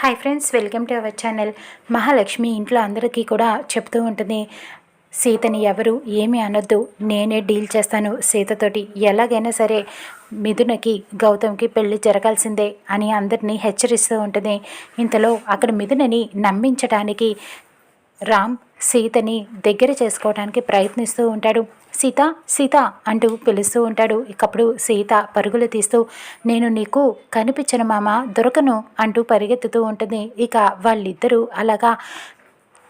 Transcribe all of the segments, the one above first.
Hi friends welcome to our channel. Mahalakshmi ఇంట్లో అందరికీ కూడా చెప్తూ ఉంటుంది సీతని ఎవరు ఏమీ అనొద్దు నేనే డీల్ చేస్తాను సీతతోటి. ఎలాగైనా సరే మిథునకి గౌతమ్కి పెళ్ళి జరగాల్సిందే అని అందరినీ హెచ్చరిస్తూ ఉంటుంది. ఇంతలో అక్కడ మిథునని నమ్మించడానికి రామ్ సీతని దగ్గర చేసుకోవడానికి ప్రయత్నిస్తూ ఉంటాడు. సీత సీత అంటూ పిలుస్తూ ఉంటాడు. ఇకప్పుడు సీత పరుగులు తీస్తూ నేను నీకు కనిపించను మామ దొరకను అంటూ పరిగెత్తుతూ ఉంటుంది. ఇక వాళ్ళిద్దరూ అలాగా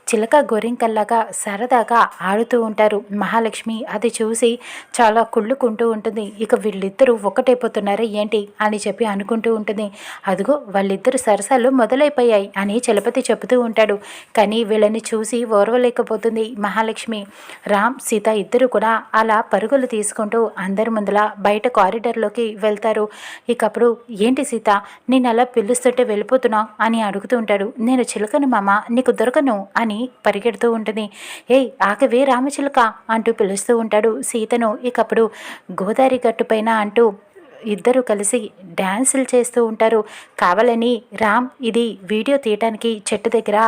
చిలక గోరింకల్లాగా సరదాగా ఆడుతూ ఉంటారు. మహాలక్ష్మి అది చూసి చాలా కుళ్ళుకుంటూ ఉంటుంది. ఇక వీళ్ళిద్దరూ ఒకటైపోతున్నారా ఏంటి అని చెప్పి అనుకుంటూ ఉంటుంది. అదిగో వాళ్ళిద్దరు సరసాలు మొదలైపోయాయి అని చలపతి చెబుతూ ఉంటాడు. కానీ వీళ్ళని చూసి ఓర్వలేకపోతుంది మహాలక్ష్మి. రామ్ సీత ఇద్దరు కూడా అలా పరుగులు తీసుకుంటూ అందరి ముందులా బయట కారిడార్లోకి వెళ్తారు. ఇకప్పుడు ఏంటి సీత నేను అలా పిలుస్తుంటే వెళ్ళిపోతున్నా అని అడుగుతూ ఉంటాడు. నేను చిలకను మామ నీకు దొరకను అని అని పరిగెడుతూ ఉంటుంది. ఏయ్ ఆకవే రామచిలుక అంటూ పిలుస్తూ ఉంటాడు సీతను. ఇకప్పుడు గోదావరి గట్టుపైన అంటూ ఇద్దరు కలిసి డ్యాన్సులు చేస్తూ ఉంటారు. కావాలని రామ్ ఇది వీడియో తీయటానికి చెట్టు దగ్గర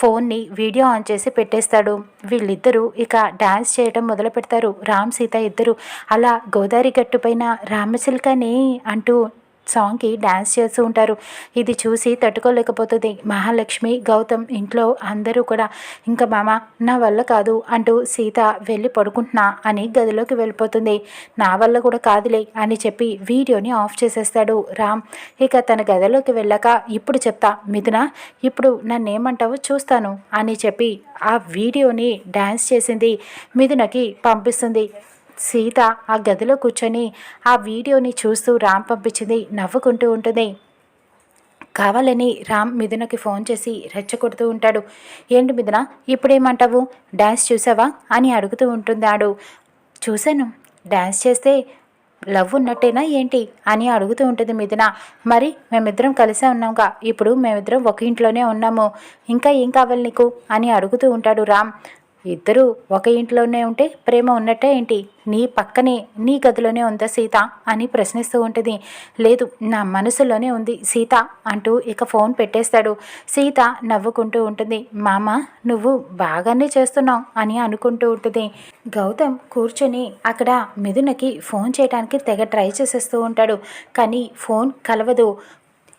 ఫోన్ని వీడియో ఆన్ చేసి పెట్టేస్తాడు. వీళ్ళిద్దరూ ఇక డ్యాన్స్ చేయడం మొదలు పెడతారు. రామ్ సీత ఇద్దరు అలా గోదావరి గట్టుపైన రామచిలుకని అంటూ సాంగ్కి డ్యాన్స్ చేస్తూ ఉంటారు. ఇది చూసి తట్టుకోలేకపోతుంది. మహాలక్ష్మి గౌతమ్ ఇంట్లో అందరూ కూడా ఇంకా మామ నా వల్ల కాదు అంటూ సీత వెళ్ళి పడుకుంటున్నా అని గదిలోకి వెళ్ళిపోతుంది. నా వల్ల కూడా కాదులే అని చెప్పి వీడియోని ఆఫ్ చేసేస్తాడు రామ్. ఇక తన గదిలోకి వెళ్ళాక ఇప్పుడు చెప్తా మిథున ఇప్పుడు నన్ను ఏమంటావో చూస్తాను అని చెప్పి ఆ వీడియోని డ్యాన్స్ చేసింది మిథునకి పంపిస్తుంది. సీత ఆ గదిలో కూర్చొని ఆ వీడియోని చూస్తూ రామ్ పంపించింది. నవ్వుకుంటూ ఉంటుంది. కావాలని రామ్ మిథునకి ఫోన్ చేసి రెచ్చగొడుతూ ఉంటాడు. ఏంటి మిథున ఇప్పుడేమంటావు? డ్యాన్స్ చూసావా? అని అడుగుతూ ఉంటున్నాడు చూశాను. డ్యాన్స్ చేస్తే లవ్ ఉన్నట్టేనా ఏంటి? అని అడుగుతూ ఉంటుంది మిథున. మరి మేమిద్దరం కలిసే ఉన్నాంగా. ఇప్పుడు మేమిద్దరం ఒక ఇంట్లోనే ఉన్నాము. ఇంకా ఏం కావాలి నీకు? అని అడుగుతూ ఉంటాడు రామ్. ఇద్దరూ ఒక ఇంట్లోనే ఉంటే ప్రేమ ఉన్నట్టే ఏంటి? నీ పక్కనే నీ గదిలోనే ఉందా సీత? అని ప్రశ్నిస్తూ ఉంటుంది. లేదు నా మనసులోనే ఉంది సీత అంటూ ఇక ఫోన్ పెట్టేస్తాడు. సీత నవ్వుకుంటూ ఉంటుంది. మామ నువ్వు బాగానే చేస్తున్నావు అని అనుకుంటూ ఉంటుంది. గౌతమ్ కూర్చొని అక్కడ మిథునకి ఫోన్ చేయడానికి తెగ ట్రై చేసేస్తూ ఉంటాడు. కానీ ఫోన్ కలవదు.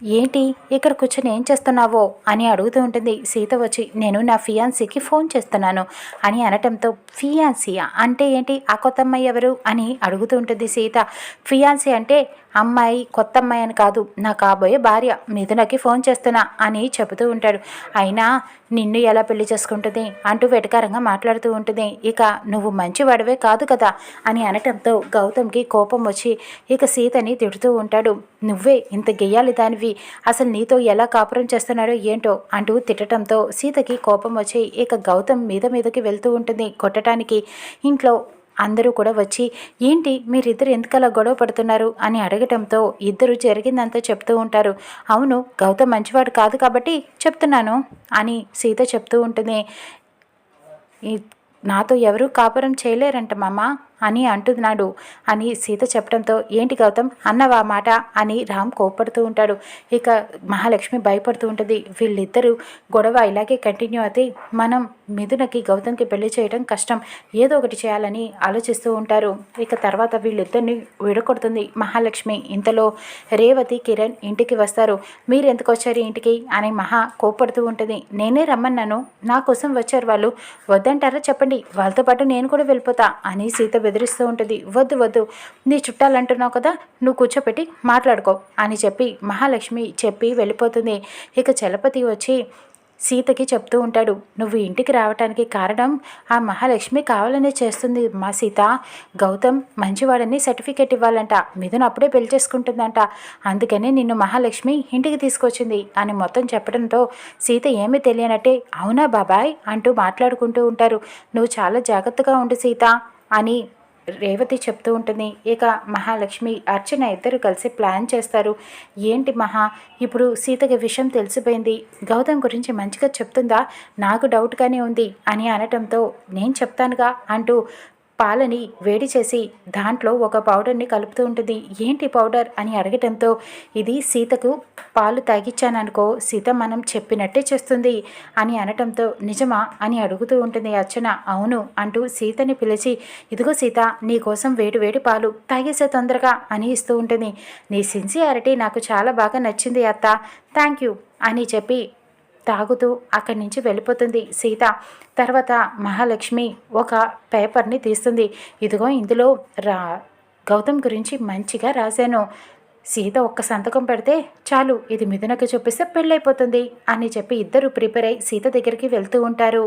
ఏంటి? ఇక్కడ కూర్చొని ఏం చేస్తున్నావో? అని అడుగుతూ ఉంటుంది. సీత వచ్చి నేను నా ఫియాన్సీకి ఫోన్ చేస్తున్నాను అని అనటంతో ఫియాన్సీయా? అంటే ఏంటి? ఆ కొత్త అమ్మాయి ఎవరు? అని అడుగుతూ ఉంటుంది సీత. ఫియాన్సీ అంటే అమ్మాయి కొత్త అమ్మాయి అని కాదు నా కాబోయే భార్య. మిథునకి ఫోన్ చేస్తున్నా అని చెబుతూ ఉంటాడు. అయినా నిన్ను ఎలా పెళ్ళి చేసుకుంటుంది? అంటూ వెటకారంగా మాట్లాడుతూ ఉంటుంది. ఇక నువ్వు మంచివాడివే కాదు కదా అని అనటంతో గౌతమ్కి కోపం వచ్చి ఇక సీతని తిడుతూ ఉంటాడు. నువ్వే ఇంత గెయ్యాలి దానివి. అసలు నీతో ఎలా కాపురం చేస్తున్నాడో ఏంటో అంటూ తిట్టడంతో సీతకి కోపం వచ్చి ఇక గౌతమ్ మీద మీదకి వెళ్తూ ఉంటుంది కొట్టడానికి. ఇంట్లో అందరూ కూడా వచ్చి ఏంటి మీరిద్దరు ఎందుకలా గొడవ పడుతున్నారు? అని అడగటంతో ఇద్దరు జరిగిందంతా చెప్తూ ఉంటారు. అవును గౌతమ్ మంచివాడు కాదు కాబట్టి చెప్తున్నాను అని సీత చెప్తూ ఉంటుంది. నాతో ఎవరూ కాపురం చేయలేరంట మామ? అని అంటున్నాడు. అని సీత చెప్పడంతో ఏంటి గౌతమ్ అన్నవా మాట? అని రామ్ కోపడుతూ ఉంటాడు. ఇక మహాలక్ష్మి భయపడుతూ ఉంటుంది. వీళ్ళిద్దరూ గొడవ ఇలాగే కంటిన్యూ అయితే మనం మిథునకి గౌతమ్కి పెళ్ళి చేయడం కష్టం. ఏదో ఒకటి చేయాలని ఆలోచిస్తూ ఉంటారు. ఇక తర్వాత వీళ్ళిద్దరిని విడగొడుతుంది మహాలక్ష్మి. ఇంతలో రేవతి కిరణ్ ఇంటికి వస్తారు. మీరు ఎందుకు వచ్చారు ఇంటికి? అని మహా కోపడుతూ ఉంటుంది. నేనే రమ్మన్నాను. నా కోసం వచ్చారు వాళ్ళు. వద్దంటారా చెప్పండి. వాళ్ళతో పాటు నేను కూడా వెళ్ళిపోతా అని సీత బెదిరిస్తూ ఉంటుంది. వద్దు వద్దు. నీ చుట్టాలు అంటున్నావు కదా నువ్వు కూర్చోపెట్టి మాట్లాడుకో అని చెప్పి మహాలక్ష్మి చెప్పి వెళ్ళిపోతుంది. ఇక చలపతి వచ్చి సీతకి చెప్తూ ఉంటాడు. నువ్వు ఇంటికి రావటానికి కారణం ఆ మహాలక్ష్మి కావాలనే చేస్తుంది మా సీత. గౌతమ్ మంచివాడని సర్టిఫికేట్ ఇవ్వాలంట. మిథున అప్పుడే పెళ్ళి చేసుకుంటుందంట. అందుకనే నిన్ను మహాలక్ష్మి ఇంటికి తీసుకొచ్చింది అని మొత్తం చెప్పడంతో సీత ఏమీ తెలియనట్టే అవునా బాబాయ్? అంటూ మాట్లాడుకుంటూ ఉంటారు. నువ్వు చాలా జాగ్రత్తగా ఉండు సీత అని రేవతి చెప్తూ ఉంటుంది ఇక మహాలక్ష్మి అర్చన ఇద్దరు కలిసి ప్లాన్ చేస్తారు. ఏంటి మహా? ఇప్పుడు సీతకి విషయం తెలిసిపోయింది. గౌతమ్ గురించి మంచిగా చెప్తుందా? నాకు డౌట్గానే ఉంది అని అనటంతో నేను చెప్తానుగా అంటూ పాలని వేడి చేసి దాంట్లో ఒక పౌడర్ని కలుపుతూ ఉంటుంది. ఏంటి పౌడర్ అని అడగటంతో ఇది సీతకు పాలు తాగిచ్చాననుకో సీత మనం చెప్పినట్టే చేస్తుంది అని అనటంతో నిజమా అని అడుగుతూ ఉంటుంది అర్చన. అవును అంటూ సీతని పిలిచి ఇదిగో సీత నీకోసం వేడి వేడి పాలు తాగేసే తొందరగా అని ఇస్తూ ఉంటుంది. నీ సిన్సియారిటీ నాకు చాలా బాగా నచ్చింది అత్త. థ్యాంక్ యూ అని చెప్పి తాగుతూ అక్కడి నుంచి వెళ్ళిపోతుంది. సీత తర్వాత మహాలక్ష్మి ఒక పేపర్ని తీస్తుంది. ఇదిగో ఇందులో రా గౌతమ్ గురించి మంచిగా రాశాను. సీత ఒక్క సంతకం పెడితే చాలు ఇది మిథునకు చూపిస్తే పెళ్ళైపోతుంది అని చెప్పి ఇద్దరు ప్రిపేర్ అయి సీత దగ్గరికి వెళ్తూ ఉంటారు.